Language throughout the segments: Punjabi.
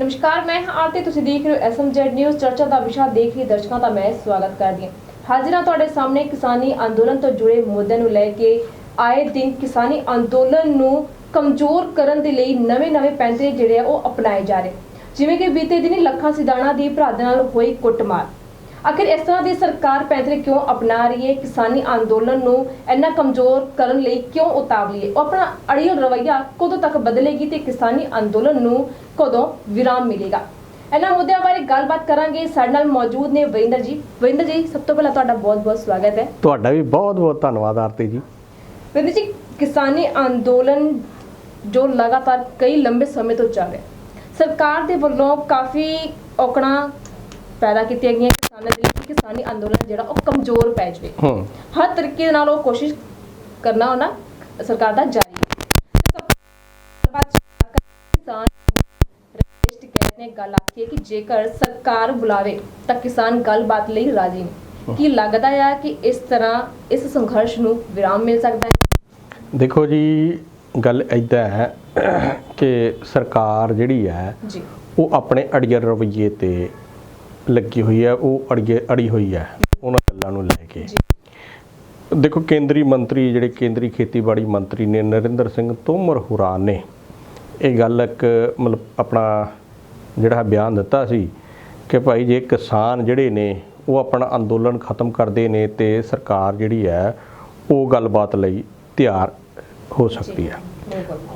ਨਮਸਕਾਰ, ਮੈਂ ਹਾਂ ਆਰਤੀ। ਤੁਸੀਂ ਦੇਖ ਰਹੇ ਹੋ ਐਸਐਮਜੈਡ ਨਿਊਜ਼ ਚਰਚਾ ਦਾ ਵਿਸ਼ਾ ਦੇਖ ਰਹੇ ਦਰਸ਼ਕਾਂ ਦਾ ਮੈਂ ਸਵਾਗਤ ਕਰਦੀ ਹਾਂ। ਹਾਜ਼ਰ ਹਾਂ ਤੁਹਾਡੇ ਸਾਹਮਣੇ ਕਿਸਾਨੀ ਅੰਦੋਲਨ ਤੋਂ ਜੁੜੇ ਮੁੱਦਿਆਂ ਨੂੰ ਲੈ ਕੇ ਆਏ ਦਿਨ ਕਿਸਾਨੀ ਅੰਦੋਲਨ ਨੂੰ ਕਮਜ਼ੋਰ ਕਰਨ ਦੇ ਲਈ ਨਵੇਂ-ਨਵੇਂ ਪੈਂਤਰੇ ਜਿਹੜੇ ਆ ਉਹ ਅਪਣਾਏ ਜਾ ਰਹੇ। ਜਿਵੇਂ ਕਿ ਬੀਤੇ ਦਿਨੀ ਲੱਖਾਂ ਸਿਧਾਣਾ ਦੀ ਭਰਾ ਦੇ ਨਾਲ ਹੋਈ ਕੁੱਟਮਾਰ। ਆਖਿਰ ਇਸ ਤਰ੍ਹਾਂ ਦੀ ਸਰਕਾਰ ਪੈਂਤਰੇ ਕਿਉਂ ਅਪਣਾ ਰਹੀ ਹੈ? ਕਿਸਾਨੀ ਅੰਦੋਲਨ ਨੂੰ ਇੰਨਾ ਕਮਜ਼ੋਰ ਕਰਨ ਲਈ ਕਿਉਂ ਉਤਾਵਲੀ ਹੈ ਉਹ ਆਪਣਾ ਅੜੀਅਲ ਰਵੱਈਆ ਕਦੋਂ ਤੱਕ ਬਦਲੇਗੀ ਤੇ ਕਿਸਾਨੀ ਅੰਦੋਲਨ ਨੂੰ ਕਦੋਂ ਵਿਰਾਮ ਮਿਲੇਗਾ? ਇਹਨਾਂ ਮੁੱਦਿਆਂ ਬਾਰੇ ਗੱਲਬਾਤ ਕਰਾਂਗੇ। ਸਾਡੇ ਨਾਲ ਮੌਜੂਦ ਨੇ ਵਰਿੰਦਰ ਜੀ। ਵਰਿੰਦਰ ਜੀ ਸਭ ਤੋਂ ਪਹਿਲਾਂ ਤੁਹਾਡਾ ਬਹੁਤ-ਬਹੁਤ ਸਵਾਗਤ ਹੈ। ਤੁਹਾਡਾ ਵੀ ਬਹੁਤ ਬਹੁਤ ਧੰਨਵਾਦ ਆਰਤੀ ਜੀ। ਵਰਿੰਦਰ ਜੀ ਕਿਸਾਨੀ ਅੰਦੋਲਨ ਜੋ ਲਗਾਤਾਰ ਕਈ ਲੰਬੇ ਸਮੇਂ ਤੋਂ ਚੱਲ ਰਿਹਾ ਸਰਕਾਰ ਦੇ ਵੱਲੋਂ ਕਾਫੀ ਔਕੜਾਂ ਪੈਦਾ ਕੀਤੀਆਂ ਗਈਆਂ। ਕਿਸਾਨਾਂ ਦੇ ਲਈ ਕਿਸਾਨੀ ਅੰਦੋਲਨ ਜਿਹੜਾ ਉਹ ਕਮਜ਼ੋਰ ਪੈ ਜਾਵੇ। ਹਰ ਤਰੀਕੇ ਨਾਲ ਉਹ ਕੋਸ਼ਿਸ਼ ਕਰਨਾ ਉਹਨਾਂ ਸਰਕਾਰ ਦਾ ਜਾਰੀ ਨੇ ਗੱਲ ਆਖੀ ਹੈ ਕਿ ਜੇਕਰ ਸਰਕਾਰ ਬੁਲਾਵੇ ਤਾਂ ਕਿਸਾਨ ਗੱਲਬਾਤ ਲਈ ਰਾਜ਼ੀ ਨੇ। ਕੀ ਲੱਗਦਾ ਹੈ ਕਿ ਇਸ ਤਰ੍ਹਾਂ ਇਸ ਸੰਘਰਸ਼ ਨੂੰ ਵਿਰਾਮ ਮਿਲ ਸਕਦਾ ਹੈ? ਦੇਖੋ ਜੀ ਗੱਲ ਐਦਾਂ ਹੈ ਕਿ ਸਰਕਾਰ ਜਿਹੜੀ ਹੈ ਉਹ ਆਪਣੇ ਅੜੀਅਰ ਰਵੱਈਏ ਤੇ ਲੱਗੀ ਹੋਈ ਹੈ ਉਹ ਅੜੀਏ ਅੜੀ ਹੋਈ ਹੈ ਉਹਨਾਂ ਗੱਲਾਂ ਨੂੰ ਲੈ ਕੇ। ਦੇਖੋ ਕੇਂਦਰੀ ਮੰਤਰੀ ਜਿਹੜੇ ਕੇਂਦਰੀ ਖੇਤੀਬਾੜੀ ਮੰਤਰੀ ਨੇ ਨਰਿੰਦਰ ਸਿੰਘ ਤੋਮਰ ਹੁਰਾਂ ਨੇ ਇਹ ਗੱਲ ਇੱਕ ਮਤਲਬ ਆਪਣਾ ਜਿਹੜਾ ਬਿਆਨ ਦਿੱਤਾ ਸੀ ਕਿ ਭਾਈ ਜੇ ਕਿਸਾਨ ਜਿਹੜੇ ਨੇ ਉਹ ਆਪਣਾ ਅੰਦੋਲਨ ਖਤਮ ਕਰਦੇ ਨੇ ਤੇ ਸਰਕਾਰ ਜਿਹੜੀ ਹੈ ਉਹ ਗੱਲਬਾਤ ਲਈ ਤਿਆਰ ਹੋ ਸਕਦੀ ਹੈ।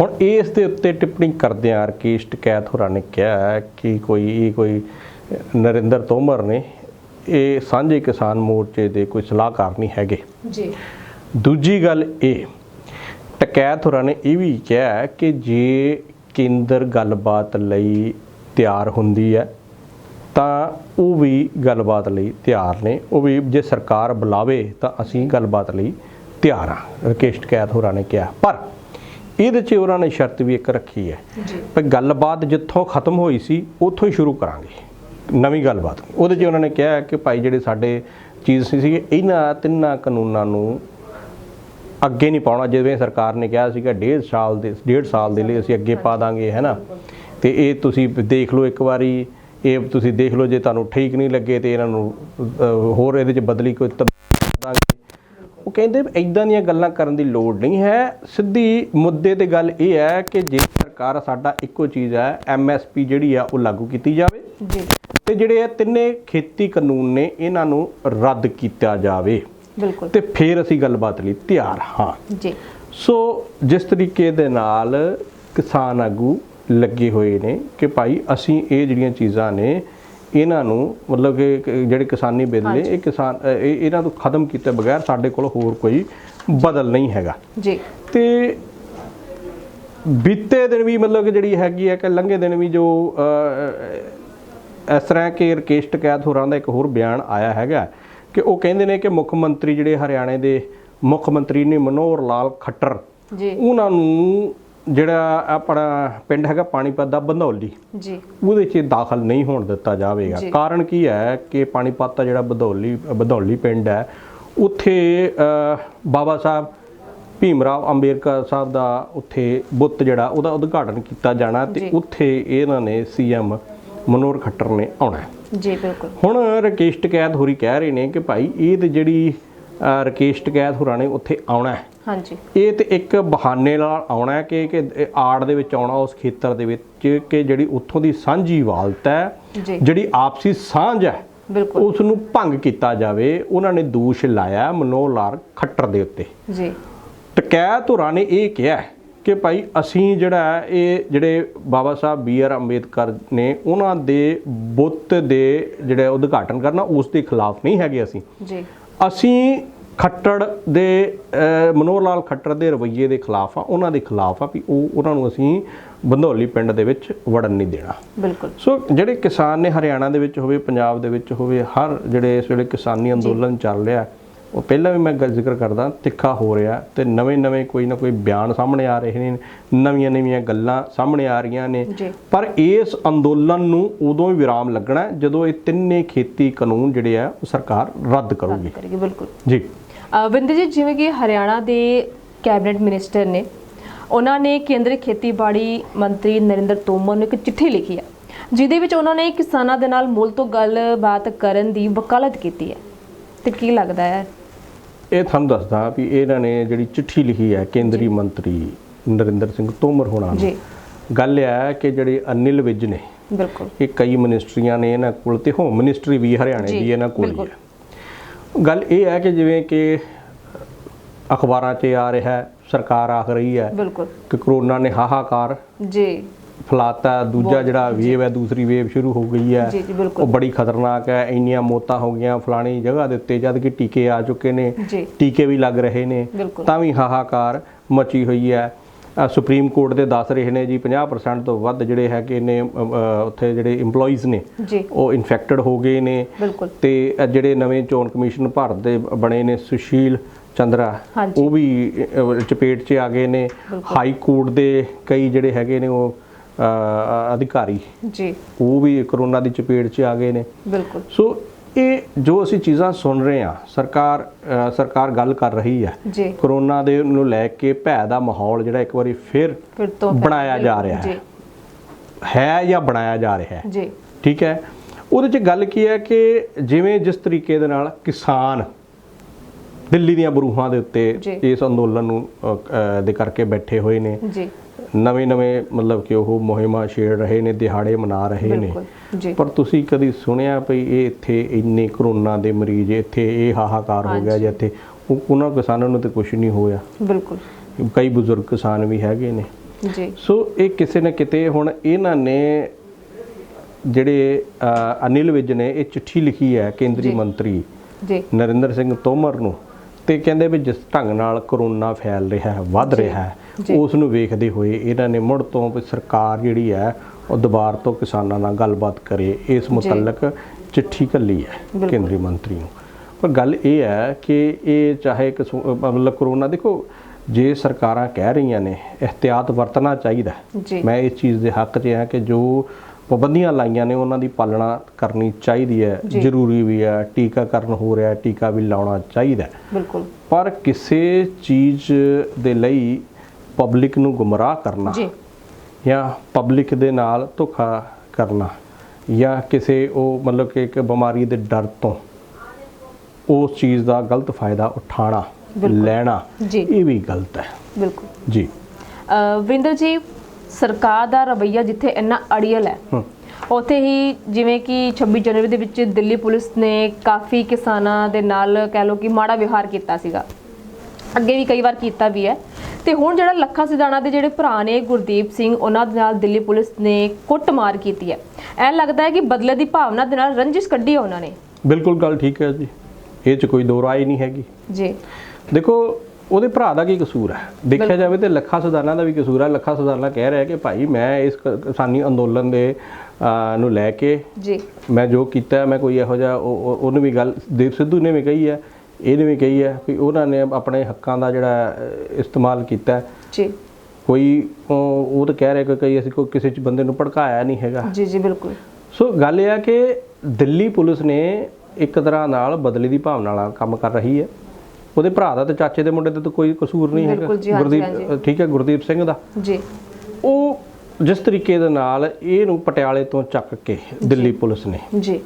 ਹੁਣ ਇਸ ਦੇ ਉੱਤੇ ਟਿੱਪਣੀ ਕਰਦਿਆਂ ਰਕੇਸ਼ ਟਕੈਤ ਹੋਰਾਂ ਨੇ ਕਿਹਾ ਕਿ ਕੋਈ ਇਹ ਕੋਈ ਨਰਿੰਦਰ ਤੋਮਰ ਨੇ ਇਹ ਸਾਂਝੇ ਕਿਸਾਨ ਮੋਰਚੇ ਦੇ ਕੋਈ ਸਲਾਹਕਾਰ ਨਹੀਂ ਹੈਗੇ। ਜੀ। ਦੂਜੀ ਗੱਲ ਇਹ ਟਕੈਤ ਹੋਰਾਂ ਨੇ ਇਹ ਵੀ ਕਿਹਾ ਕਿ ਜੇ ਕੇਂਦਰ ਗੱਲਬਾਤ ਲਈ ਤਿਆਰ ਹੁੰਦੀ ਹੈ ਤਾਂ ਉਹ ਵੀ ਗੱਲਬਾਤ ਲਈ ਤਿਆਰ ਨੇ। ਉਹ ਵੀ ਜੇ ਸਰਕਾਰ ਬੁਲਾਵੇ ਤਾਂ ਅਸੀਂ ਗੱਲਬਾਤ ਲਈ ਤਿਆਰ ਹਾਂ ਰਕੇਸ਼ ਟਕੈਤ ਹੋਰਾਂ ਨੇ ਕਿਹਾ। ਪਰ ਇਹਦੇ 'ਚ ਉਹਨਾਂ ਨੇ ਸ਼ਰਤ ਵੀ ਇੱਕ ਰੱਖੀ ਹੈ ਜੀ। ਪਰ ਗੱਲਬਾਤ ਜਿੱਥੋਂ ਖਤਮ ਹੋਈ ਸੀ ਉੱਥੋਂ ਹੀ ਸ਼ੁਰੂ ਕਰਾਂਗੇ। ਨਵੀਂ ਗੱਲਬਾਤ। ਉਹਦੇ 'ਚ ਉਹਨਾਂ ਨੇ ਕਿਹਾ ਕਿ ਭਾਈ ਜਿਹੜੇ ਸਾਡੇ ਚੀਜ਼ ਸੀ ਇਹਨਾਂ ਤਿੰਨਾਂ ਕਾਨੂੰਨਾਂ ਨੂੰ ਅੱਗੇ ਨਹੀਂ ਪਾਉਣਾ। ਜਿਵੇਂ ਸਰਕਾਰ ਨੇ ਕਿਹਾ ਸੀਗਾ, ਡੇਢ ਸਾਲ ਦੇ ਡੇਢ ਸਾਲ ਦੇ ਲਈ ਅਸੀਂ ਅੱਗੇ ਪਾ ਦਾਂਗੇ, ਹੈ ਨਾ? ਤੇ ਇਹ ਤੁਸੀਂ ਦੇਖ ਲਓ ਇੱਕ ਵਾਰੀ। ਇਹ ਤੁਸੀਂ ਦੇਖ ਲਓ ਜੇ ਤੁਹਾਨੂੰ ਠੀਕ ਨਹੀਂ ਲੱਗੇ ਤੇ ਇਹਨਾਂ ਨੂੰ ਹੋਰ ਇਹਦੇ 'ਚ ਬਦਲੀ ਕੋਈ ਦਾਂਗੇ ਉਹ ਕਹਿੰਦੇ ਵੀ ਇਦਾਂ ਦੀਆਂ ਗੱਲਾਂ ਕਰਨ ਦੀ ਲੋੜ ਨਹੀਂ ਹੈ। ਸਿੱਧੀ ਮੁੱਦੇ ਤੇ ਗੱਲ ਇਹ ਹੈ ਕਿ ਜੇ ਸਰਕਾਰ ਸਾਡਾ ਇੱਕੋ ਚੀਜ਼ ਹੈ ਐਮਐਸਪੀ ਜਿਹੜੀ ਆ ਉਹ ਲਾਗੂ ਕੀਤੀ ਜਾਵੇ। ਜੀ। ਤੇ ਜਿਹੜੇ ਇਹ ਤਿੰਨੇ ਖੇਤੀ ਕਾਨੂੰਨ ਨੇ ਇਹਨਾਂ ਨੂੰ ਰੱਦ ਕੀਤਾ ਜਾਵੇ। ਬਿਲਕੁਲ। ਤੇ ਫਿਰ ਅਸੀਂ ਗੱਲਬਾਤ ਲਈ ਤਿਆਰ ਹਾਂ। ਜੀ। ਸੋ ਜਿਸ ਤਰੀਕੇ ਦੇ ਨਾਲ ਕਿਸਾਨ ਆਗੂ ਲੱਗੇ ਹੋਏ ਨੇ ਕਿ ਭਾਈ ਅਸੀਂ ਇਹ ਜਿਹੜੀਆਂ ਚੀਜ਼ਾਂ ਨੇ ਇਹਨਾਂ ਨੂੰ ਮਤਲਬ ਕਿ ਜਿਹੜੇ ਕਿਸਾਨੀ ਬਿੱਲ ਨੇ ਇਹ ਕਿਸਾਨ ਇਹਨਾਂ ਤੋਂ ਖਤਮ ਕੀਤੇ ਬਗੈਰ ਸਾਡੇ ਕੋਲ ਹੋਰ ਕੋਈ ਬਦਲ ਨਹੀਂ ਹੈਗਾ। ਜੀ। ਤੇ ਬੀਤੇ ਦਿਨ ਵੀ ਮਤਲਬ ਕਿ ਜਿਹੜੀ ਹੈਗੀ ਹੈ ਕਿ ਲੰਘੇ ਦਿਨ ਵੀ ਜੋ ਇਸ ਤਰ੍ਹਾਂ ਕਿ ਰਕੇਸ਼ ਟਕੈਤ ਹੋਰਾਂ ਦਾ ਇੱਕ ਹੋਰ ਬਿਆਨ ਆਇਆ ਹੈਗਾ ਕਿ ਉਹ ਕਹਿੰਦੇ ਨੇ ਕਿ ਮੁੱਖ ਮੰਤਰੀ ਜਿਹੜੇ ਹਰਿਆਣੇ ਦੇ ਮੁੱਖ ਮੰਤਰੀ ਨੇ ਮਨੋਹਰ ਲਾਲ ਖੱਟਰ ਜੀ ਉਹਨਾਂ ਨੂੰ ਜਿਹੜਾ ਆਪਣਾ ਪਿੰਡ ਹੈਗਾ ਪਾਣੀਪਤ ਦਾ ਬੰਧੌਲੀ ਜੀ ਉਹਦੇ 'ਚ ਦਾਖਲ ਨਹੀਂ ਹੋਣ ਦਿੱਤਾ ਜਾਵੇਗਾ। ਕਾਰਨ ਕੀ ਹੈ ਕਿ ਪਾਣੀਪਤ ਦਾ ਜਿਹੜਾ ਬਧੌਲੀ ਬਧੌਲੀ ਪਿੰਡ ਹੈ ਉੱਥੇ ਬਾਬਾ ਸਾਹਿਬ ਭੀਮ ਰਾਵ ਅੰਬੇਦਕਰ ਸਾਹਿਬ ਦਾ ਉੱਥੇ ਬੁੱਤ ਜਿਹੜਾ ਉਹਦਾ ਉਦਘਾਟਨ ਕੀਤਾ ਜਾਣਾ ਤੇ। ਉੱਥੇ ਇਹਨਾਂ ਨੇ ਸੀਐਮ ਮਨੋਹਰ ਖੱਟਰ ਨੇ ਆਉਣਾ। ਜੀ ਬਿਲਕੁਲ। ਹੁਣ ਰਕੇਸ਼ ਟਕੈਤ ਹੋਰੀ ਕਹਿ ਰਹੇ ਨੇ ਕਿ ਭਾਈ ਇਹ ਤੇ ਜਿਹੜੀ ਰਕੇਸ਼ ਟਕੈਤ ਹੋਰਾਂ ਨੇ ਉੱਥੇ ਆਉਣਾ ਹੈ। ਹਾਂਜੀ। ਇਹ ਤੇ ਇੱਕ ਬਹਾਨੇ ਨਾਲ ਆਉਣਾ ਕਿ ਕਿ ਆੜ ਦੇ ਵਿੱਚ ਆਉਣਾ ਉਸ ਖੇਤਰ ਦੇ ਵਿੱਚ ਕਿ ਜਿਹੜੀ ਉੱਥੋਂ ਦੀ ਸਾਂਝੀ ਵਾਲਤ ਹੈ ਜਿਹੜੀ ਆਪਸੀ ਸਾਂਝ ਹੈ ਬਿਲਕੁਲ। ਉਸ ਨੂੰ ਭੰਗ ਕੀਤਾ ਜਾਵੇ ਉਹਨਾਂ ਨੇ ਦੋਸ਼ ਲਾਇਆ ਮਨੋਹਰ ਲਾਲ ਖੱਟਰ ਦੇ ਉੱਤੇ। ਜੀ। ਟਕੈਤ ਹੋਰਾਂ ਨੇ ਇਹ ਕਿਹਾ ਕਿ ਭਾਈ ਅਸੀਂ ਜਿਹੜਾ ਇਹ ਜਿਹੜੇ ਬਾਬਾ ਸਾਹਿਬ ਬੀ ਆਰ ਅੰਬੇਦਕਰ ਨੇ ਉਹਨਾਂ ਦੇ ਬੁੱਤ ਦੇ ਜਿਹੜੇ ਉਦਘਾਟਨ ਕਰਨਾ ਉਸ ਦੇ ਖਿਲਾਫ ਨਹੀਂ ਹੈਗੇ ਅਸੀਂ। ਜੀ। ਅਸੀਂ ਖੱਟੜ ਦੇ ਮਨੋਹਰ ਲਾਲ ਖੱਟੜ ਦੇ ਰਵੱਈਏ ਦੇ ਖਿਲਾਫ ਆ ਉਹਨਾਂ ਦੇ ਖਿਲਾਫ ਆ ਵੀ ਉਹ ਉਹਨਾਂ ਨੂੰ ਅਸੀਂ ਬੰਧੌਲੀ ਪਿੰਡ ਦੇ ਵਿੱਚ ਵੜਨ ਨਹੀਂ ਦੇਣਾ। ਬਿਲਕੁਲ। ਸੋ ਜਿਹੜੇ ਕਿਸਾਨ ਨੇ ਹਰਿਆਣਾ ਦੇ ਵਿੱਚ ਹੋਵੇ ਪੰਜਾਬ ਦੇ ਵਿੱਚ ਹੋਵੇ ਹਰ ਜਿਹੜੇ ਇਸ ਵੇਲੇ ਕਿਸਾਨੀ ਅੰਦੋਲਨ ਚੱਲ ਰਿਹਾ ਉਹ ਪਹਿਲਾਂ ਵੀ ਮੈਂ ਗੱਲ ਜ਼ਿਕਰ ਕਰਦਾ ਤਿੱਖਾ ਹੋ ਰਿਹਾ ਤੇ ਨਵੇਂ-ਨਵੇਂ ਕੋਈ ਨਾ ਕੋਈ ਬਿਆਨ ਸਾਹਮਣੇ ਆ ਰਹੇ ਨੇ ਨਵੀਆਂ-ਨਵੀਆਂ ਗੱਲਾਂ ਸਾਹਮਣੇ ਆ ਰਹੀਆਂ ਨੇ। ਪਰ ਇਸ ਅੰਦੋਲਨ ਨੂੰ ਉਦੋਂ ਹੀ ਵਿਰਾਮ ਲੱਗਣਾ ਜਦੋਂ ਇਹ ਤਿੰਨੇ ਖੇਤੀ ਕਾਨੂੰਨ ਜਿਹੜੇ ਆ ਉਹ ਸਰਕਾਰ ਰੱਦ ਕਰੂਗੀ। ਬਿਲਕੁਲ। ਜੀ। ਵਿੰਦਰ ਜੀ ਜਿਵੇਂ ਕਿ ਹਰਿਆਣਾ ਦੇ ਕੈਬਨਿਟ ਮਿਨਿਸਟਰ ਨੇ ਉਹਨਾਂ ਨੇ ਕੇਂਦਰੀ ਖੇਤੀਬਾੜੀ ਮੰਤਰੀ ਨਰਿੰਦਰ ਤੋਮਰ ਨੂੰ ਇੱਕ ਚਿੱਠੀ ਲਿਖੀ ਹੈ ਜਿਹਦੇ ਵਿੱਚ ਉਹਨਾਂ ਨੇ ਕਿਸਾਨਾਂ ਦੇ ਨਾਲ ਮੁੱਲ ਤੋਂ ਗੱਲਬਾਤ ਕਰਨ ਦੀ ਵਕਾਲਤ ਕੀਤੀ ਹੈ। ਤੇ ਕੀ ਲੱਗਦਾ ਹੈ? ਇਹ ਤੁਹਾਨੂੰ ਦੱਸਦਾ ਵੀ ਇਹਨਾਂ ਨੇ ਜਿਹੜੀ ਚਿੱਠੀ ਲਿਖੀ ਹੈ ਕੇਂਦਰੀ ਮੰਤਰੀ ਨਰਿੰਦਰ ਸਿੰਘ ਤੋਮਰ ਹੋਣਾ ਨੂੰ। ਜੀ। ਗੱਲ ਇਹ ਹੈ ਕਿ ਜਿਹੜੇ ਅਨਿਲ ਵਿਜ ਨੇ ਬਿਲਕੁਲ। ਇਹ ਕਈ ਮਿਨਿਸਟਰੀਆਂ ਨੇ ਇਹਨਾਂ ਕੋਲ ਤੇ ਹੋਮ ਮਿਨਿਸਟਰੀ ਵੀ ਹਰਿਆਣੇ ਦੀ ਇਹਨਾਂ ਕੋਲ ਹੀ। ਹੈ। ਗੱਲ ਇਹ ਹੈ ਕਿ ਜਿਵੇਂ ਕਿ ਅਖਬਾਰਾਂ 'ਚ ਆ ਰਿਹਾ ਹੈ ਸਰਕਾਰ ਆਖ ਰਹੀ ਹੈ ਬਿਲਕੁਲ। ਕਿ ਕਰੋਨਾ ਨੇ ਹਾਹਾਕਾਰ ਜੀ। ਫਲਾਤਾ ਦੂਜਾ ਜਿਹੜਾ ਵੇਵ ਹੈ ਦੂਸਰੀ ਵੇਵ ਸ਼ੁਰੂ ਹੋ ਗਈ ਹੈ। ਉਹ ਬੜੀ ਖਤਰਨਾਕ ਹੈ। ਇੰਨੀਆਂ ਮੌਤਾਂ ਹੋ ਗਈਆਂ ਫਲਾਣੀ ਜਗ੍ਹਾ ਦੇ ਉੱਤੇ ਜਦ ਕਿ ਟੀਕੇ ਆ ਚੁੱਕੇ ਨੇ। ਟੀਕੇ ਵੀ ਲੱਗ ਰਹੇ ਨੇ। ਤਾਂ ਵੀ ਹਾਹਾਕਾਰ ਮਚੀ ਹੋਈ ਹੈ। ਸੁਪਰੀਮ ਕੋਰਟ ਦੇ ਦੱਸ ਰਹੇ ਨੇ ਜੀ 50% ਤੋਂ ਵੱਧ ਜਿਹੜੇ ਹੈਗੇ ਨੇ ਉੱਥੇ ਜਿਹੜੇ EMPLOYEES ਨੇ ਉਹ ਇਨਫੈਕਟਡ ਹੋ ਗਏ ਨੇ। ਤੇ ਜਿਹੜੇ ਨਵੇਂ ਚੋਣ ਕਮਿਸ਼ਨ ਭਾਰਤ ਦੇ ਬਣੇ ਨੇ ਸੁਸ਼ੀਲ ਚੰਦਰਾ। ਉਹ ਵੀ ਚਪੇਟ 'ਚ ਆ ਗਏ ਨੇ। ਹਾਈ ਕੋਰਟ ਦੇ ਕਈ ਜਿਹੜੇ ਹੈਗੇ ਨੇ ਉਹ ਅਧਿਕਾਰੀ। ਜੀ। ਉਹ ਵੀ ਕਰੋਨਾ ਦੀ ਚਪੇਟ 'ਚ ਆ ਗਏ ਨੇ। ਬਿਲਕੁਲ। ਸੋ ਇਹ ਜੋ ਅਸੀਂ ਚੀਜ਼ਾਂ ਸੁਣ ਰਹੇ ਹਾਂ ਸਰਕਾਰ ਸਰਕਾਰ ਗੱਲ ਕਰ ਰਹੀ ਹੈ। ਕਰੋਨਾ ਦੇ ਨੂੰ ਲੈ ਕੇ ਭੈ ਦਾ ਮਾਹੌਲ ਜਿਹੜਾ ਇੱਕ ਵਾਰੀ ਫਿਰ ਬਣਾਇਆ ਜਾ ਰਿਹਾ ਹੈ। ਹੈ ਜਾਂ ਬਣਾਇਆ ਜਾ ਰਿਹਾ ਹੈ। ਜੀ। ਠੀਕ ਹੈ? ਉਹਦੇ 'ਚ ਗੱਲ ਕੀ ਹੈ ਕਿ ਜਿਵੇਂ ਜਿਸ ਤਰੀਕੇ ਦੇ ਨਾਲ ਕਿਸਾਨ ਦਿੱਲੀ ਦੀਆਂ ਬਰੂਹਾਂ ਦੇ ਉੱਤੇ। ਇਸ ਅੰਦੋਲਨ ਨੂੰ ਦੇ ਕਰਕੇ ਬੈਠੇ ਹੋਏ ਨੇ। ਜੀ। ਨਵੇਂ ਨਵੇਂ ਮਤਲਬ ਕਿ ਉਹ ਮੁਹਿੰਮਾਂ ਛੇੜ ਰਹੇ ਨੇ ਦਿਹਾੜੇ ਮਨਾ ਰਹੇ ਨੇ ਪਰ ਤੁਸੀਂ ਕਦੀ ਸੁਣਿਆ ਭਈ ਇਹ ਇੱਥੇ ਇੰਨੇ ਕਰੋਨਾ ਦੇ ਮਰੀਜ਼ ਇੱਥੇ ਇਹ ਹਾਹਾਕਾਰ ਹੋ ਗਿਆ। ਜਾਂ ਇੱਥੇ ਉਹ- ਉਹਨਾਂ ਕਿਸਾਨਾਂ ਨੂੰ ਤੇ ਕੁਝ ਨਹੀਂ ਹੋਇਆ ਬਿਲਕੁਲ ਕਈ ਬਜ਼ੁਰਗ ਕਿਸਾਨ ਵੀ ਹੈਗੇ ਨੇ ਜੀ ਸੋ ਇਹ ਕਿਸੇ ਨਾ ਕਿਤੇ ਹੁਣ ਇਹਨਾਂ ਨੇ ਜਿਹੜੇ ਅਨਿਲ ਵਿਜ ਨੇ ਇਹ ਚਿੱਠੀ ਲਿਖੀ ਹੈ ਕੇਂਦਰੀ। ਮੰਤਰੀ ਜੀ ਨਰਿੰਦਰ ਸਿੰਘ ਤੋਮਰ ਨੂੰ ਤੇ ਕਹਿੰਦੇ ਵੀ ਜਿਸ ਢੰਗ ਨਾਲ ਕਰੋਨਾ ਫੈਲ ਰਿਹਾ ਹੈ ਵੱਧ। ਰਿਹਾ ਹੈ। ਉਸ ਨੂੰ ਵੇਖਦੇ ਹੋਏ ਇਹਨਾਂ ਨੇ ਮੁੜ ਤੋਂ ਵੀ ਸਰਕਾਰ ਜਿਹੜੀ ਹੈ ਉਹ ਦੁਬਾਰ ਤੋਂ ਕਿਸਾਨਾਂ ਨਾਲ ਗੱਲਬਾਤ ਕਰੇ ਇਸ ਮੁਤਲਕ ਚਿੱਠੀ ਕੱਲੀ ਹੈ। ਕੇਂਦਰੀ ਮੰਤਰੀ ਨੂੰ। ਪਰ ਗੱਲ ਇਹ ਹੈ ਕਿ ਇਹ ਚਾਹੇ ਮਤਲਬ ਕਰੋਨਾ ਦੇਖੋ ਜੇ ਸਰਕਾਰਾਂ ਕਹਿ ਰਹੀਆਂ ਨੇ ਇhtiyat ਵਰਤਣਾ ਚਾਹੀਦਾ ਮੈਂ ਇਸ ਚੀਜ਼ ਦੇ ਹੱਕ 'ਚ ਹਾਂ ਕਿ ਜੋ ਪਾਬੰਦੀਆਂ ਲਾਈਆਂ ਨੇ ਉਹਨਾਂ ਦੀ ਪਾਲਣਾ ਕਰਨੀ ਚਾਹੀਦੀ ਹੈ। ਜ਼ਰੂਰੀ ਵੀ ਹੈ ਟੀਕਾਕਰਨ ਹੋ ਰਿਹਾ ਟੀਕਾ ਵੀ ਲਾਉਣਾ ਚਾਹੀਦਾ। ਬਿਲਕੁਲ। ਪਰ ਕਿਸੇ ਚੀਜ਼ ਦੇ ਲਈ ਪਬਲਿਕ ਨੂੰ ਗੁੰਮਰਾਹ ਕਰਨਾ ਜੀ। ਜਾਂ ਪਬਲਿਕ ਦੇ ਨਾਲ ਧੋਖਾ ਕਰਨਾ ਜਾਂ ਕਿਸੇ ਉਹ ਮਤਲਬ ਕਿ ਇੱਕ ਬਿਮਾਰੀ ਦੇ ਡਰ ਤੋਂ ਉਸ ਚੀਜ਼ ਦਾ ਗਲਤ ਫਾਇਦਾ ਉਠਾਣਾ। ਲੈਣਾ ਇਹ ਵੀ ਗਲਤ ਹੈ। ਬਿਲਕੁਲ। ਜੀ। ਅ, ਵਰਿੰਦਰ ਜੀ ਸਰਕਾਰ ਦਾ ਰਵੱਈਆ ਜਿੱਥੇ ਇੰਨਾ ਅੜੀਅਲ ਹੈ ਹੂੰ। ਉੱਥੇ ਹੀ ਜਿਵੇਂ ਕਿ 26 ਜਨਵਰੀ ਦੇ ਵਿੱਚ ਦਿੱਲੀ ਪੁਲਿਸ ਨੇ ਕਾਫੀ ਕਿਸਾਨਾਂ ਦੇ ਨਾਲ ਕਹਿ ਲਓ ਕਿ ਮਾੜਾ ਵਿਵਹਾਰ ਕੀਤਾ ਸੀਗਾ। ਅੱਗੇ ਵੀ ਕਈ ਵਾਰ ਕੀਤਾ ਵੀ ਹੈ। ਤੇ ਹੁਣ ਜਿਹੜਾ ਲੱਖਾ ਸਿਧਾਣਾ ਦੇ ਜਿਹੜੇ ਭਰਾ ਨੇ ਗੁਰਦੀਪ ਸਿੰਘ ਉਹਨਾਂ ਦੇ ਨਾਲ ਦਿੱਲੀ ਪੁਲਿਸ ਨੇ ਕੁੱਟਮਾਰ ਕੀਤੀ ਹੈ। ਐ ਲੱਗਦਾ ਹੈ ਕਿ ਬਦਲੇ ਦੀ ਭਾਵਨਾ ਦੇ ਨਾਲ ਰੰਜਿਸ਼ ਕੱਢੀ ਹੈ ਉਹਨਾਂ ਨੇ। ਬਿਲਕੁਲ ਗੱਲ ਠੀਕ ਹੈ ਜੀ। ਇਹ 'ਚ ਕੋਈ ਦੋ ਰਾਏ ਨਹੀਂ ਹੈਗੀ। ਜੀ। ਦੇਖੋ ਉਹਦੇ ਭਰਾ ਦਾ ਕੀ ਕਸੂਰ ਹੈ? ਦੇਖਿਆ ਜਾਵੇ ਤੇ ਲੱਖਾ ਸੁਦਾਨਾ ਦਾ ਵੀ ਕਸੂਰ ਹੈ। ਲੱਖਾ ਸੁਦਾਨਾ ਕਹਿ ਰਿਹਾ ਕਿ ਭਾਈ ਮੈਂ ਇਸ ਕਿਸਾਨੀ ਅੰਦੋਲਨ ਦੇ ਨੂੰ ਲੈ ਕੇ ਜੀ। ਮੈਂ ਜੋ ਕੀਤਾ ਮੈਂ ਕੋਈ ਇਹੋ ਜਿਹਾ ਉਹ- ਉਹ- ਉਹਨੇ ਵੀ ਗੱਲ ਦੇਵ ਸਿੱਧੂ ਨੇ ਵੀ ਕਹੀ ਹੈ ਇਹਨੇ ਵੀ ਕਹੀ ਹੈ ਕਿ ਉਹਨਾਂ ਨੇ ਆਪਣੇ ਹੱਕਾਂ ਦਾ ਜਿਹੜਾ ਇਸਤੇਮਾਲ ਕੀਤਾ ਹੈ। ਜੀ। ਕੋਈ ਉਹ ਤਾਂ ਕਹਿ ਰਿਹਾ ਕਿ ਕਈ ਅਸੀਂ ਕੋਈ ਕਿਸੇ ਚ ਬੰਦੇ ਨੂੰ ਭੜਕਾਇਆ ਨਹੀਂ ਹੈਗਾ। ਜੀ ਜੀ ਬਿਲਕੁਲ। ਸੋ ਗੱਲ ਇਹ ਹੈ ਕਿ ਦਿੱਲੀ ਪੁਲਿਸ ਨੇ ਇੱਕ ਤਰ੍ਹਾਂ ਨਾਲ ਬਦਲੇ ਦੀ ਭਾਵਨਾ ਨਾਲ ਕੰਮ ਕਰ ਰਹੀ ਹੈ। ਉਹਦੇ ਭਰਾ ਦਾ ਤੇ ਚਾਚੇ ਦੇ ਮੁੰਡੇ ਦਾ ਤਾਂ ਕੋਈ ਕਸੂਰ ਨਹੀਂ ਹੈਗਾ। ਗੁਰਦੀਪ। ਠੀਕ ਹੈ ਗੁਰਦੀਪ ਸਿੰਘ ਦਾ। ਜੀ। ਉਹ ਜਿਸ ਤਰੀਕੇ ਦੇ ਨਾਲ ਇਹਨੂੰ ਪਟਿਆਲੇ ਤੋਂ ਚੱਕ ਕੇ ਦਿੱਲੀ ਪੁਲਿਸ ਨੇ ਜੀ।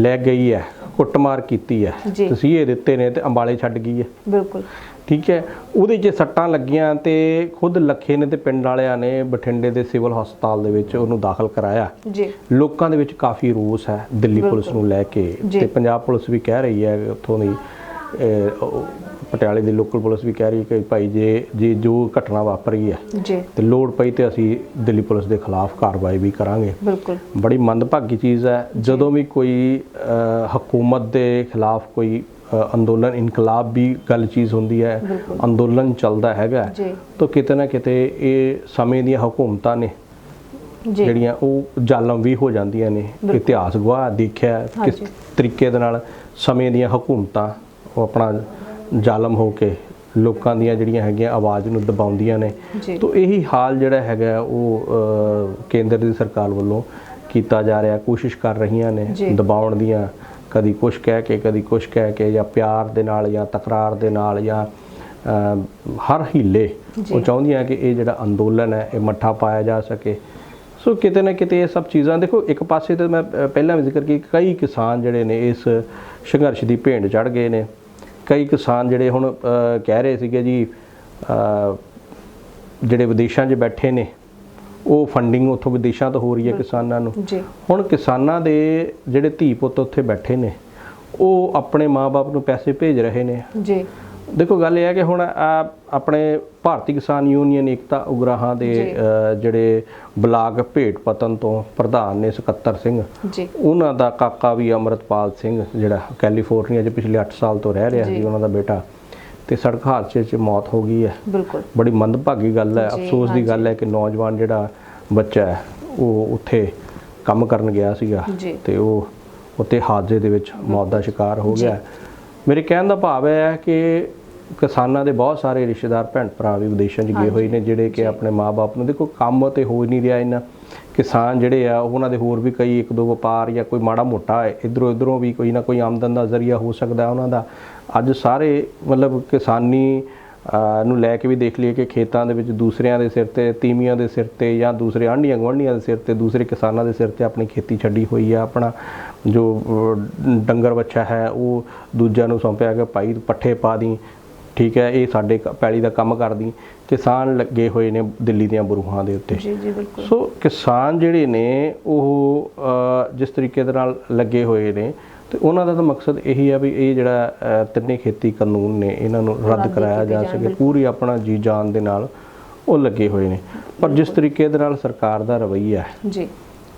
ਲੈ ਗਈ ਹੈ। ਕੁੱਟਮਾਰ ਕੀਤੀ ਹੈ। ਜੀ। ਤਸੀਹੇ ਦਿੱਤੇ ਨੇ ਤੇ ਅੰਬਾਲੇ ਛੱਡ ਗਈ ਹੈ। ਬਿਲਕੁਲ। ਠੀਕ ਹੈ। ਉਹਦੇ 'ਚ ਸੱਟਾਂ ਲੱਗੀਆਂ ਤੇ ਖੁਦ ਲੱਖੇ ਨੇ ਤੇ ਪਿੰਡ ਵਾਲਿਆਂ ਨੇ ਬਠਿੰਡੇ ਦੇ ਸਿਵਲ ਹਸਪਤਾਲ ਦੇ ਵਿੱਚ ਉਹਨੂੰ ਦਾਖਲ ਕਰਾਇਆ। ਜੀ। ਲੋਕਾਂ ਦੇ ਵਿੱਚ ਕਾਫੀ ਰੋਸ ਹੈ। ਦਿੱਲੀ ਪੁਲਿਸ ਨੂੰ ਲੈ ਕੇ ਜੀ। ਤੇ ਪੰਜਾਬ ਪੁਲਿਸ ਵੀ ਕਹਿ ਰਹੀ ਹੈ ਉੱਥੋਂ ਦੀ ਪਟਿਆਲੇ ਦੀ ਲੋਕਲ ਪੁਲਿਸ ਵੀ ਕਹਿ ਰਹੀ ਕਿ ਭਾਈ ਜੇ ਜੇ ਜੋ ਘਟਨਾ ਵਾਪਰੀ ਹੈ ਜੀ। ਤੇ ਲੋੜ ਪਈ ਤੇ ਅਸੀਂ ਦਿੱਲੀ ਪੁਲਿਸ ਦੇ ਖਿਲਾਫ ਕਾਰਵਾਈ ਵੀ ਕਰਾਂਗੇ। ਬਿਲਕੁਲ। ਬੜੀ ਮੰਦਭਾਗੀ ਚੀਜ਼ ਹੈ। ਜਦੋਂ ਵੀ ਕੋਈ ਹਕੂਮਤ ਦੇ ਖਿਲਾਫ ਕੋਈ ਅੰਦੋਲਨ ਇਨਕਲਾਬ ਵੀ ਗੱਲ ਚੀਜ਼ ਹੁੰਦੀ ਹੈ। ਅੰਦੋਲਨ ਚੱਲਦਾ ਹੈਗਾ ਤਾਂ ਕਿਤੇ ਨਾ ਕਿਤੇ ਇਹ ਸਮੇਂ ਦੀਆਂ ਹਕੂਮਤਾਂ ਨੇ ਜਿਹੜੀਆਂ ਉਹ ਜ਼ਾਲਮ ਵੀ ਹੋ ਜਾਂਦੀਆਂ ਨੇ। ਇਤਿਹਾਸ ਗਵਾਹ ਦੇਖਿਆ ਕਿਸ। ਤਰੀਕੇ ਦੇ ਨਾਲ ਸਮੇਂ ਦੀਆਂ ਹਕੂਮਤਾਂ ਉਹ ਆਪਣਾ ਜ਼ਾਲਮ ਹੋ ਕੇ ਲੋਕਾਂ ਦੀਆਂ ਜਿਹੜੀਆਂ ਹੈਗੀਆਂ ਆਵਾਜ਼ ਨੂੰ ਦਬਾਉਂਦੀਆਂ ਨੇ। ਤੋ ਇਹੀ ਹਾਲ ਜਿਹੜਾ ਹੈਗਾ ਉਹ ਕੇਂਦਰ ਦੀ ਸਰਕਾਰ ਵੱਲੋਂ ਕੀਤਾ ਜਾ ਰਿਹਾ ਕੋਸ਼ਿਸ਼ ਕਰ ਰਹੀਆਂ ਨੇ। ਦਬਾਉਣ ਦੀਆਂ। ਕਦੀ ਕੁਛ ਕਹਿ ਕੇ ਕਦੀ ਕੁਛ ਕਹਿ ਕੇ ਜਾਂ ਪਿਆਰ ਦੇ ਨਾਲ ਜਾਂ ਤਕਰਾਰ ਦੇ ਨਾਲ ਜਾਂ ਹਰ ਹੀਲੇ। ਉਹ ਚਾਹੁੰਦੀਆਂ ਕਿ ਇਹ ਜਿਹੜਾ ਅੰਦੋਲਨ ਹੈ ਇਹ ਮੱਠਾ ਪਾਇਆ ਜਾ ਸਕੇ। ਸੋ ਕਿਤੇ ਨਾ ਕਿਤੇ ਇਹ ਸਭ ਚੀਜ਼ਾਂ ਦੇਖੋ ਇੱਕ ਪਾਸੇ ਤੇ ਮੈਂ ਪਹਿਲਾਂ ਵੀ ਜ਼ਿਕਰ ਕੀਤਾ ਕਈ ਕਿਸਾਨ ਜਿਹੜੇ ਨੇ ਇਸ ਸੰਘਰਸ਼ ਦੀ ਭੇਂਟ ਚੜ ਗਏ ਨੇ। ਕਈ ਕਿਸਾਨ ਜਿਹੜੇ ਹੁਣ ਕਹਿ ਰਹੇ ਸੀਗੇ ਜੀ ਜਿਹੜੇ ਵਿਦੇਸ਼ਾਂ 'ਚ ਬੈਠੇ ਨੇ ਉਹ ਫੰਡਿੰਗ ਉੱਥੋਂ ਵਿਦੇਸ਼ਾਂ ਤੋਂ ਹੋ ਰਹੀ ਹੈ ਕਿਸਾਨਾਂ ਨੂੰ। ਹੁਣ ਕਿਸਾਨਾਂ ਦੇ ਜਿਹੜੇ ਧੀ ਪੁੱਤ ਉੱਥੇ ਬੈਠੇ ਨੇ ਉਹ ਆਪਣੇ ਮਾਪੇ ਨੂੰ ਪੈਸੇ ਭੇਜ ਰਹੇ ਨੇ। ਜੀ। ਦੇਖੋ ਗੱਲ ਇਹ ਹੈ ਕਿ ਹੁਣ ਆ ਆਪਣੇ ਭਾਰਤੀ ਕਿਸਾਨ ਯੂਨੀਅਨ ਏਕਤਾ ਉਗਰਾਹਾਂ ਦੇ ਜਿਹੜੇ ਬਲਾਕ ਭੇਟ ਪਤਨ ਤੋਂ ਪ੍ਰਧਾਨ ਨੇ ਸਕੱਤਰ ਸਿੰਘ ਜੀ। ਉਹਨਾਂ ਦਾ ਕਾਕਾ ਵੀ ਅਮਰਤਪਾਲ ਸਿੰਘ ਜਿਹੜਾ ਕੈਲੀਫੋਰਨੀਆ 'ਚ ਪਿਛਲੇ 8 ਸਾਲ ਤੋਂ ਰਹਿ ਰਿਹਾ। ਸੀ ਉਹਨਾਂ ਦਾ ਬੇਟਾ। ਤੇ ਸੜਕ ਹਾਦਸੇ 'ਚ ਮੌਤ ਹੋ ਗਈ ਹੈ। ਬਿਲਕੁਲ। ਬੜੀ ਮੰਦਭਾਗੀ ਗੱਲ ਹੈ। ਅਫਸੋਸ ਦੀ ਗੱਲ ਹੈ ਕਿ ਨੌਜਵਾਨ ਜਿਹੜਾ ਬੱਚਾ ਹੈ ਉਹ ਉੱਥੇ ਕੰਮ ਕਰਨ ਗਿਆ ਸੀਗਾ। ਤੇ ਉਹ ਉੱਥੇ ਹਾਦਸੇ ਦੇ ਵਿੱਚ ਮੌਤ ਦਾ ਸ਼ਿਕਾਰ ਹੋ। ਗਿਆ। ਮੇਰੇ ਕਹਿਣ ਦਾ ਭਾਵ ਹੈ ਕਿ ਕਿਸਾਨਾਂ ਦੇ ਬਹੁਤ ਸਾਰੇ ਰਿਸ਼ਤੇਦਾਰ ਭੈਣ ਭਰਾ ਵੀ ਵਿਦੇਸ਼ਾਂ 'ਚ ਗਏ ਹੋਏ ਨੇ ਜਿਹੜੇ ਕਿ ਆਪਣੇ ਮਾਪੇ ਨੂੰ ਦੇਖੋ ਕੰਮ ਤੇ ਹੋ ਹੀ ਨਹੀਂ ਰਿਹਾ ਇਹਨਾਂ ਕਿਸਾਨ ਜਿਹੜੇ ਆ ਉਹਨਾਂ ਦੇ ਹੋਰ ਵੀ ਕਈ ਇੱਕ ਦੋ ਵਪਾਰ ਜਾਂ ਕੋਈ ਮਾੜਾ ਮੋਟਾ ਇਧਰੋਂ ਇਧਰੋਂ ਵੀ ਕੋਈ ਨਾ ਕੋਈ ਆਮਦਨ ਦਾ ਜ਼ਰੀਆ ਹੋ ਸਕਦਾ ਉਹਨਾਂ ਦਾ। ਅੱਜ ਸਾਰੇ ਮਤਲਬ ਕਿਸਾਨੀ ਨੂੰ ਲੈ ਕੇ ਵੀ ਦੇਖ ਲਈਏ ਕਿ ਖੇਤਾਂ ਦੇ ਵਿੱਚ ਦੂਸਰਿਆਂ ਦੇ ਸਿਰ ਤੇ ਤੀਮੀਆਂ ਦੇ ਸਿਰ ਤੇ ਜਾਂ ਦੂਸਰੇ ਆਂਢੀਆਂ ਗੁਆਂਢੀਆਂ ਦੇ ਸਿਰ ਤੇ ਦੂਸਰੇ ਕਿਸਾਨਾਂ ਦੇ ਸਿਰ ਤੇ ਆਪਣੀ ਖੇਤੀ ਛੱਡੀ ਹੋਈ ਹੈ ਆਪਣਾ ਜੋ ਡੰਗਰ ਬੱਚਾ ਹੈ ਉਹ ਦੂਜਿਆਂ ਨੂੰ ਸੌਂਪਿਆ ਕਿ ਭਾਈ ਪੱਠੇ ਪਾ ਦੀ ਠੀਕ ਹੈ ਇਹ ਸਾਡੇ ਪੈਲੀ ਦਾ ਕੰਮ ਕਰਦੀ ਕਿਸਾਨ ਲੱਗੇ ਹੋਏ ਨੇ ਦਿੱਲੀ ਦੀਆਂ ਬਰੂਹਾਂ ਦੇ ਉੱਤੇ। ਜੀ ਜੀ ਬਿਲਕੁਲ। ਸੋ ਕਿਸਾਨ ਜਿਹੜੇ ਨੇ ਉਹ ਜਿਸ ਤਰੀਕੇ ਦੇ ਨਾਲ ਲੱਗੇ ਹੋਏ ਨੇ ਤੇ ਉਹਨਾਂ ਦਾ ਤਾਂ ਮਕਸਦ ਇਹੀ ਆ ਵੀ ਇਹ ਜਿਹੜਾ ਤਿੰਨੇ ਖੇਤੀ ਕਾਨੂੰਨ ਨੇ ਇਹਨਾਂ ਨੂੰ ਰੱਦ ਕਰਾਇਆ ਜਾ ਜਾਣ, ਸਕੇ। ਪੂਰੀ ਆਪਣਾ ਜੀ ਜਾਨ ਦੇ ਨਾਲ ਉਹ ਲੱਗੇ ਹੋਏ ਨੇ। ਪਰ ਜਿਸ ਤਰੀਕੇ ਦੇ ਨਾਲ ਸਰਕਾਰ ਦਾ ਰਵੱਈਆ ਹੈ ਜੀ।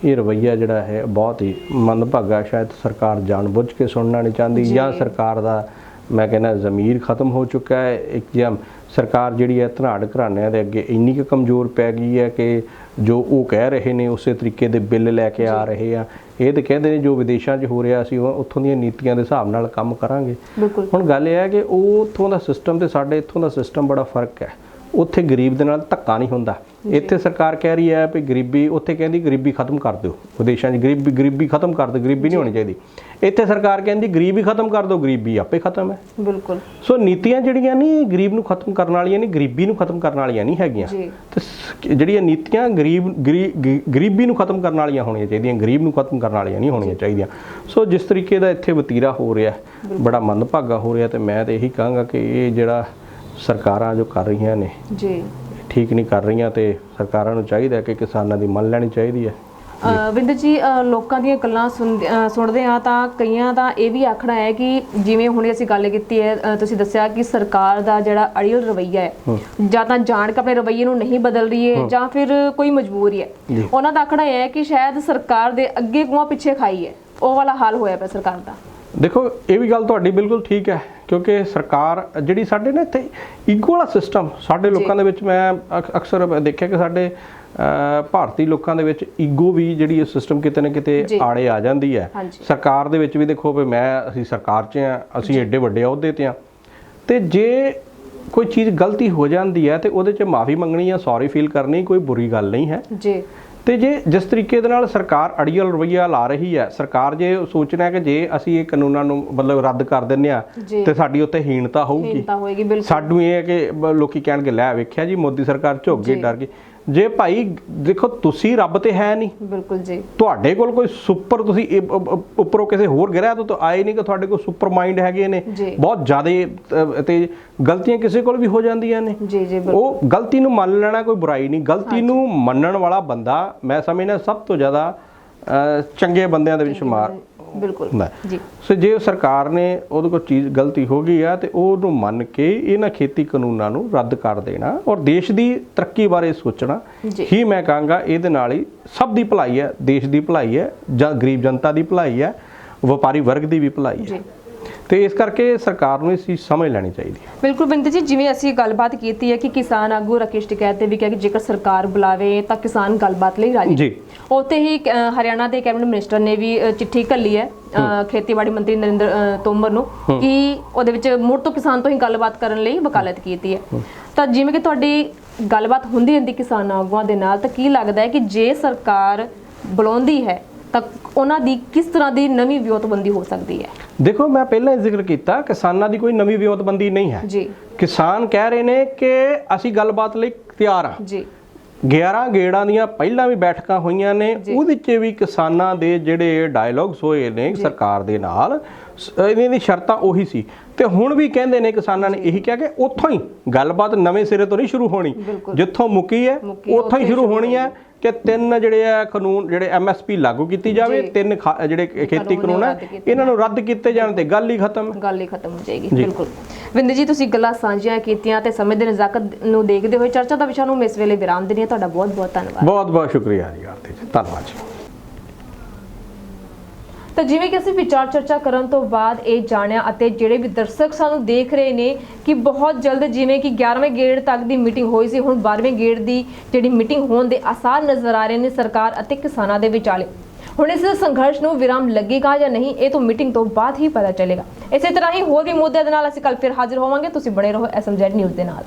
ਇਹ ਰਵੱਈਆ ਜਿਹੜਾ ਹੈ ਬਹੁਤ ਹੀ ਮੰਦਭਾਗਾ ਸ਼ਾਇਦ ਸਰਕਾਰ ਜਾਣਬੁੱਝ ਕੇ ਸੁਣਨਾ ਨਹੀਂ ਚਾਹੁੰਦੀ। ਜਾਂ ਸਰਕਾਰ ਦਾ ਮੈਂ ਕਹਿੰਦਾ ਜ਼ਮੀਰ ਖਤਮ ਹੋ ਚੁੱਕਾ ਹੈ ਇੱਕ ਜਾਂ ਸਰਕਾਰ ਜਿਹੜੀ ਹੈ ਧਨਾੜ ਘਰਾਣਿਆਂ ਦੇ ਅੱਗੇ ਇੰਨੀ ਕੁ ਕਮਜ਼ੋਰ ਪੈ ਗਈ ਹੈ ਕਿ ਜੋ ਉਹ ਕਹਿ ਰਹੇ ਨੇ ਉਸੇ ਤਰੀਕੇ ਦੇ ਬਿੱਲ ਲੈ ਕੇ ਆ ਰਹੇ ਆ। ਇਹ ਤਾਂ ਕਹਿੰਦੇ ਨੇ ਜੋ ਵਿਦੇਸ਼ਾਂ 'ਚ ਹੋ ਰਿਹਾ ਸੀ ਉਹ ਉੱਥੋਂ ਦੀਆਂ ਨੀਤੀਆਂ ਦੇ ਹਿਸਾਬ ਨਾਲ ਕੰਮ ਕਰਾਂਗੇ। ਹੁਣ ਗੱਲ ਇਹ ਹੈ ਕਿ ਉਹ ਉੱਥੋਂ ਦਾ ਸਿਸਟਮ ਤੇ ਸਾਡੇ ਇੱਥੋਂ ਦਾ ਸਿਸਟਮ ਬੜਾ ਫ਼ਰਕ ਹੈ। ਉੱਥੇ ਗਰੀਬ ਦੇ ਨਾਲ ਧੱਕਾ ਨਹੀਂ ਹੁੰਦਾ। ਇੱਥੇ ਸਰਕਾਰ ਕਹਿ ਰਹੀ ਹੈ ਵੀ ਗਰੀਬੀ ਉੱਥੇ ਕਹਿੰਦੀ ਗਰੀਬੀ ਖਤਮ ਕਰ ਦਿਓ। ਵਿਦੇਸ਼ਾਂ 'ਚ ਗਰੀਬੀ ਗਰੀਬੀ ਖਤਮ ਕਰ ਦਿਓ ਗਰੀਬੀ ਨਹੀਂ ਹੋਣੀ ਚਾਹੀਦੀ। ਇੱਥੇ ਸਰਕਾਰ ਕਹਿੰਦੀ ਗਰੀਬੀ ਖਤਮ ਕਰ ਦਿਓ ਗਰੀਬੀ ਆਪੇ ਖਤਮ ਹੈ। ਬਿਲਕੁਲ। ਸੋ ਨੀਤੀਆਂ ਜਿਹੜੀਆਂ ਨਹੀਂ ਗਰੀਬ ਨੂੰ ਖਤਮ ਕਰਨ ਵਾਲੀਆਂ ਨਹੀਂ ਗਰੀਬੀ ਨੂੰ ਖਤਮ ਕਰਨ ਵਾਲੀਆਂ ਨਹੀਂ ਹੈਗੀਆਂ। ਤੇ ਜਿਹੜੀਆਂ ਨੀਤੀਆਂ ਗਰੀਬ ਗਰੀਬੀ ਨੂੰ ਖਤਮ ਕਰਨ ਵਾਲੀਆਂ ਹੋਣੀਆਂ ਚਾਹੀਦੀਆਂ ਗਰੀਬ ਨੂੰ ਖਤਮ ਕਰਨ ਵਾਲੀਆਂ ਨਹੀਂ ਹੋਣੀਆਂ ਚਾਹੀਦੀਆਂ। ਸੋ ਜਿਸ ਤਰੀਕੇ ਦਾ ਇੱਥੇ ਵਤੀਰਾ ਹੋ ਰਿਹਾ ਬੜਾ ਮੰਦਭਾਗਾ ਹੋ ਰਿਹਾ ਤੇ ਮੈਂ ਤੇ ਇਹੀ ਕਹਾਂਗਾ ਕਿ ਇਹ ਜਿਹੜਾ ਸਰਕਾਰਾਂ ਜੋ ਕਰ ਰਹੀਆਂ ਨੇ ਜੀ। ਠੀਕ ਨਹੀਂ ਕਰ ਰਹੀਆਂ ਤੇ ਸਰਕਾਰਾਂ ਨੂੰ ਚਾਹੀਦਾ ਕਿ ਕਿਸਾਨਾਂ ਦੀ ਮੰਨ ਲੈਣੀ ਚਾਹੀਦੀ ਹੈ। ਵਿੰਦਰ ਜੀ ਲੋਕਾਂ ਦੀਆਂ ਗੱਲਾਂ ਸੁਣਦੇ- ਆ ਤਾਂ ਕਈਆਂ ਦਾ ਇਹ ਵੀ ਆਖਣਾ ਹੈ ਕਿ ਜਿਵੇਂ ਹੁਣੇ ਅਸੀਂ ਗੱਲ ਕੀਤੀ ਹੈ ਤੁਸੀਂ ਦੱਸਿਆ ਕਿ ਸਰਕਾਰ ਦਾ ਜਿਹੜਾ ਅੜੀਅਲ ਰਵੱਈਆ ਹੈ ਜਾਂ ਤਾਂ ਜਾਣ ਕੇ ਆਪਣੇ ਰਵੱਈਏ ਨੂੰ ਨਹੀਂ ਬਦਲ ਰਹੀ ਹੈ ਜਾਂ ਫਿਰ ਕੋਈ ਮਜਬੂਰੀ ਹੈ। ਉਹਨਾਂ ਦਾ ਆਖਣਾ ਹੈ ਕਿ ਸ਼ਾਇਦ ਸਰਕਾਰ ਦੇ ਅੱਗੇ ਕੁਆਂ ਪਿੱਛੇ ਖਾਈ ਹੈ ਉਹ ਵਾਲਾ ਹਾਲ ਹੋਇਆ ਪਿਆ ਸਰਕਾਰ ਦਾ। ਦੇਖੋ ਇਹ ਵੀ ਗੱਲ ਤੁਹਾਡੀ ਬਿਲਕੁਲ ਠੀਕ ਹੈ ਕਿਉਂਕਿ ਸਰਕਾਰ ਜਿਹੜੀ ਸਾਡੇ ਨਾ ਇੱਥੇ ਈਗੋ ਵਾਲਾ ਸਿਸਟਮ ਸਾਡੇ ਲੋਕਾਂ ਦੇ ਵਿੱਚ ਮੈਂ ਅਕ- ਅਕਸਰ ਦੇਖਿਆ ਕਿ ਸਾਡੇ ਭਾਰਤੀ ਲੋਕਾਂ ਦੇ ਵਿੱਚ ਈਗੋ ਵੀ ਜਿਹੜੀ ਇਹ ਸਿਸਟਮ ਕਿਤੇ ਨਾ ਕਿਤੇ। ਆੜੇ ਆ ਜਾਂਦੀ ਹੈ। ਸਰਕਾਰ ਦੇ ਵਿੱਚ ਵੀ ਦੇਖੋ ਵੀ ਮੈਂ ਅਸੀਂ ਸਰਕਾਰ 'ਚ ਆ ਅਸੀਂ ਐਡੇ ਵੱਡੇ ਅਹੁਦੇ ਤੇ ਆ ਤੇ ਜੇ ਕੋਈ ਚੀਜ਼ ਗਲਤੀ ਹੋ ਜਾਂਦੀ ਹੈ ਤੇ ਉਹਦੇ 'ਚ ਮਾਫੀ ਮੰਗਣੀ ਜਾਂ ਸੌਰੀ ਫੀਲ ਕਰਨੀ ਕੋਈ ਬੁਰੀ ਗੱਲ ਨਹੀਂ ਹੈ। ਜੀ। ਤੇ ਜੇ ਜਿਸ ਤਰੀਕੇ ਦੇ ਨਾਲ ਸਰਕਾਰ ਅੜੀਅਲ ਰਵਈਆ ਲਾ ਰਹੀ ਹੈ ਸਰਕਾਰ ਜੇ ਸੋਚਣਾ ਕਿ ਜੇ ਅਸੀਂ ਇਹ ਕਾਨੂੰਨਾਂ ਨੂੰ ਮਤਲਬ ਰੱਦ ਕਰ ਦਿੰਨੇ ਆ। ਤੇ ਸਾਡੀ ਉੱਤੇ ਹੀਣਤਾ ਹੋਊਗੀ ਹੀਨਤਾ ਹੋਏਗੀ ਬਿਲਕੁਲ ਸਾਨੂੰ ਇਹ ਹੈ ਕਿ ਲੋਕੀ ਕਹਿਣਗੇ ਲੈ ਵੇਖਿਆ ਜੀ ਮੋਦੀ ਸਰਕਾਰ ਝੁੱਕ ਗਈ। ਡਰ ਗਈ ਜੇ ਭਾਈ ਦੇਖੋ ਤੁਸੀਂ ਰੱਬ ਤੇ ਹੈ ਨਹੀਂ। ਬਿਲਕੁਲ ਜੀ। ਤੁਹਾਡੇ ਕੋਲ ਕੋਈ ਸੁਪਰ ਤੁਸੀਂ ਉੱਪਰੋਂ ਕਿਸੇ ਹੋਰ ਗ੍ਰਹਿ ਤੋਂ ਤਾਂ ਆਏ ਨਹੀਂ ਕਿ ਤੁਹਾਡੇ ਕੋਲ ਸੁਪਰ ਮਾਈਂਡ ਹੈਗੇ ਨੇ। ਬਹੁਤ ਜ਼ਿਆਦਾ ਤੇ ਗਲਤੀਆਂ ਕਿਸੇ ਕੋਲ ਵੀ ਹੋ ਜਾਂਦੀਆਂ ਨੇ। ਜੀ ਜੀ ਬਿਲਕੁਲ। ਉਹ ਗਲਤੀ ਨੂੰ ਮੰਨ ਲੈਣਾ ਕੋਈ ਬੁਰਾਈ ਨਹੀਂ। ਗਲਤੀ ਨੂੰ ਮੰਨਣ ਵਾਲਾ ਬੰਦਾ ਮੈਂ ਸਮਝਦਾ ਸਭ ਤੋਂ ਜ਼ਿਆਦਾ ਚੰਗੇ ਬੰਦਿਆਂ ਦੇ ਵਿੱਚ ਸ਼ੁਮਾਰ। ਬਿਲਕੁਲ। ਜੀ ਸੋ ਜੇ ਸਰਕਾਰ ਨੇ ਉਹਦੇ ਕੋਲ ਚੀਜ਼ ਗਲਤੀ ਹੋ ਗਈ ਆ ਤੇ ਉਹਨੂੰ ਮੰਨ ਕੇ ਇਹਨਾਂ ਖੇਤੀ ਕਾਨੂੰਨਾਂ ਨੂੰ ਰੱਦ ਕਰ ਦੇਣਾ ਔਰ ਦੇਸ਼ ਦੀ ਤਰੱਕੀ ਬਾਰੇ ਸੋਚਣਾ। ਹੀ ਮੈਂ ਕਹਾਂਗਾ ਇਹਦੇ ਨਾਲ ਹੀ ਸਭ ਦੀ ਭਲਾਈ ਹੈ ਦੇਸ਼ ਦੀ ਭਲਾਈ ਹੈ ਜਾਂ ਗਰੀਬ ਜਨਤਾ ਦੀ ਭਲਾਈ ਹੈ ਵਪਾਰੀ ਵਰਗ ਦੀ ਵੀ ਭਲਾਈ ਹੈ ਜੀ ਤੇ ਇਸ ਕਰਕੇ ਸਰਕਾਰ ਨੂੰ ਇਸ ਚੀਜ਼ ਸਮਝ ਲੈਣੀ ਚਾਹੀਦੀ ਹੈ। ਬਿਲਕੁਲ ਬਿੰਦਰ ਜੀ ਜਿਵੇਂ ਅਸੀਂ ਗੱਲਬਾਤ ਕੀਤੀ ਹੈ ਕਿ ਕਿਸਾਨ ਆਗੂ ਰਾਕੇਸ਼ ਟਿਕੈਤ ਤੇ ਵੀ ਕਿਹਾ ਕਿ ਜੇਕਰ ਸਰਕਾਰ ਬੁਲਾਵੇ ਤਾਂ ਕਿਸਾਨ ਗੱਲਬਾਤ ਲਈ ਰਾਜੀ ਜੀ। ਉੱਥੇ ਹੀ ਹਰਿਆਣਾ ਦੇ ਕੈਬਨਿਟ ਮਿਨਿਸਟਰ ਨੇ ਵੀ ਚਿੱਠੀ ਘੱਲੀ ਹੈ ਖੇਤੀਬਾੜੀ ਮੰਤਰੀ ਨਰਿੰਦਰ ਤੋਮਰ ਨੂੰ ਕਿ ਉਹਦੇ ਵਿੱਚ ਮੁੜ ਤੋਂ ਕਿਸਾਨ ਤੋਂ ਹੀ ਗੱਲਬਾਤ ਕਰਨ ਲਈ ਵਕਾਲਤ ਕੀਤੀ ਹੈ। ਤਾਂ ਜਿਵੇਂ ਕਿ ਤੁਹਾਡੀ ਗੱਲਬਾਤ ਹੁੰਦੀ ਰਹਿੰਦੀ ਕਿਸਾਨ ਆਗੂਆਂ ਦੇ ਨਾਲ ਤਾਂ ਕੀ ਲੱਗਦਾ ਹੈ ਕਿ ਜੇ ਸਰਕਾਰ ਬੁਲਾਉਂਦੀ ਹੈ ਤਾਂ ਉਹਨਾਂ ਦੀ ਕਿਸ ਤਰ੍ਹਾਂ ਦੀ ਨਵੀਂ ਵਿਉਂਤਬੰਦੀ ਹੋ ਸਕਦੀ ਹੈ? ਦੇਖੋ ਮੈਂ ਪਹਿਲਾਂ ਹੀ ਜ਼ਿਕਰ ਕੀਤਾ ਕਿਸਾਨਾਂ ਦੀ ਕੋਈ ਨਵੀਂ ਵਿਉਂਤਬੰਦੀ ਨਹੀਂ ਹੈ। ਜੀ। ਕਿਸਾਨ ਕਹਿ ਰਹੇ ਨੇ ਕਿ ਅਸੀਂ ਗੱਲਬਾਤ ਲਈ ਤਿਆਰ ਹਾਂ। ਜੀ। 11 ਗੇੜਾਂ ਦੀਆਂ ਪਹਿਲਾਂ ਵੀ ਬੈਠਕਾਂ ਹੋਈਆਂ ਨੇ ਉਹਦੇ 'ਚ ਵੀ ਕਿਸਾਨਾਂ ਦੇ ਜਿਹੜੇ ਡਾਇਲੌਗਸ ਹੋਏ ਨੇ ਸਰਕਾਰ ਦੇ ਨਾਲ ਇਹਨਾਂ ਦੀ ਸ਼ਰਤਾਂ ਉਹੀ ਸੀ। ਤੇ ਹੁਣ ਵੀ ਕਹਿੰਦੇ ਨੇ ਕਿਸਾਨਾਂ ਨੇ ਇਹੀ ਕਿਹਾ ਕਿ ਉੱਥੋਂ ਹੀ ਗੱਲਬਾਤ ਨਵੇਂ ਸਿਰੇ ਤੋਂ ਨਹੀਂ ਸ਼ੁਰੂ ਹੋਣੀ। ਜਿੱਥੋਂ ਮੁੱਕੀ ਹੈ, ਉੱਥੋਂ ਹੀ ਸ਼ੁਰੂ ਹੋਣੀ ਹੈ। ਕਿ ਤਿੰਨ ਜਿਹੜੇ ਆ ਕਾਨੂੰਨ ਜਿਹੜੇ ਐਮਐਸਪੀ ਲਾਗੂ ਕੀਤੀ ਜਾਵੇ। ਤਿੰਨ ਜਿਹੜੇ ਖੇਤੀ ਕਾਨੂੰਨ ਹੈ ਇਹਨਾਂ ਨੂੰ ਰੱਦ ਕੀਤੇ ਜਾਣ ਤੇ ਗੱਲ ਹੀ ਖਤਮ। ਗੱਲ ਹੀ ਖਤਮ ਹੋ ਜਾਏਗੀ। ਬਿਲਕੁਲ। ਵਿੰਦਰ ਜੀ ਤੁਸੀਂ ਗੱਲਾਂ ਸਾਂਝੀਆਂ ਕੀਤੀਆਂ ਤੇ ਸਮੇਂ ਦੇ ਨਜ਼ਾਕਤ ਨੂੰ ਦੇਖਦੇ ਹੋਏ ਚਰਚਾ ਦਾ ਵਿਸ਼ਾ ਨੂੰ ਇਸ ਵੇਲੇ ਵਿਰਾਮ ਦਿੰਦੀ ਹਾਂ। ਤੁਹਾਡਾ ਬਹੁਤ ਬਹੁਤ ਧੰਨਵਾਦ। ਬਹੁਤ ਬਹੁਤ ਸ਼ੁਕਰੀਆ ਜੀ ਆਰਤੀ ਜੀ ਧੰਨਵਾਦ ਜੀ। ਤਾਂ ਜਿਵੇਂ ਕਿ ਅਸੀਂ ਵਿਚਾਰ ਚਰਚਾ ਕਰਨ ਤੋਂ ਬਾਅਦ ਇਹ ਜਾਣਿਆ ਅਤੇ ਜਿਹੜੇ ਵੀ ਦਰਸ਼ਕ ਸਾਨੂੰ ਦੇਖ ਰਹੇ ਨੇ ਕਿ ਬਹੁਤ ਜਲਦ ਜਿਵੇਂ ਕਿ 11ਵੇਂ ਗੇੜ ਤੱਕ ਦੀ ਮੀਟਿੰਗ ਹੋਈ ਸੀ, ਹੁਣ 12ਵੇਂ ਗੇੜ ਦੀ ਜਿਹੜੀ ਮੀਟਿੰਗ ਹੋਣ ਦੇ ਆਸਾਰ ਨਜ਼ਰ ਆ ਰਹੇ ਨੇ ਸਰਕਾਰ ਅਤੇ ਕਿਸਾਨਾਂ ਦੇ ਵਿਚਾਲੇ। ਹੁਣ ਇਸ ਸੰਘਰਸ਼ ਨੂੰ ਵਿਰਾਮ ਲੱਗੇਗਾ ਜਾਂ ਨਹੀਂ, ਇਹ ਤਾਂ ਮੀਟਿੰਗ ਤੋਂ ਬਾਅਦ ਹੀ ਪਤਾ ਚੱਲੇਗਾ। ਇਸੇ ਤਰ੍ਹਾਂ ਹੀ ਹੋਰ ਵੀ ਮੁੱਦਿਆਂ ਦੇ ਨਾਲ ਅਸੀਂ ਕੱਲ ਫਿਰ ਹਾਜ਼ਰ ਹੋਵਾਂਗੇ। ਤੁਸੀਂ ਬਣੇ ਰਹੋ ਐਸਐਮਜ਼ੈਡ ਨਿਊਜ਼ ਦੇ ਨਾਲ।